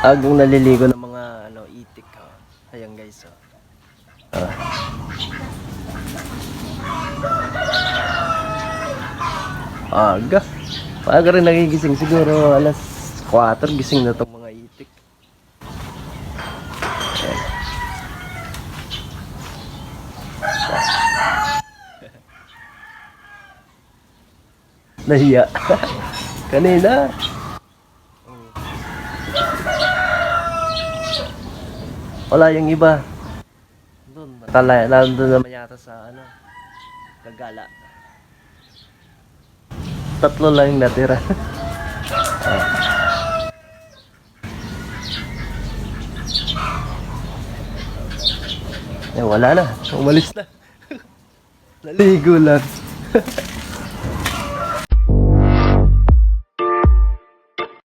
Agong naliligo ng mga ano, itik. Oh. Ayan guys. Oh. Ah. Aga. Aga rin nagigising. Siguro alas 4 gising na itong mga itik. Ayan. Nahiya. Kanina. Wala yung iba. Doon, matala, nandun naman yata sa ano, Kagala. Tatlo lang yung natira. Ah. Eh, wala na. Umalis na. Naligo lang.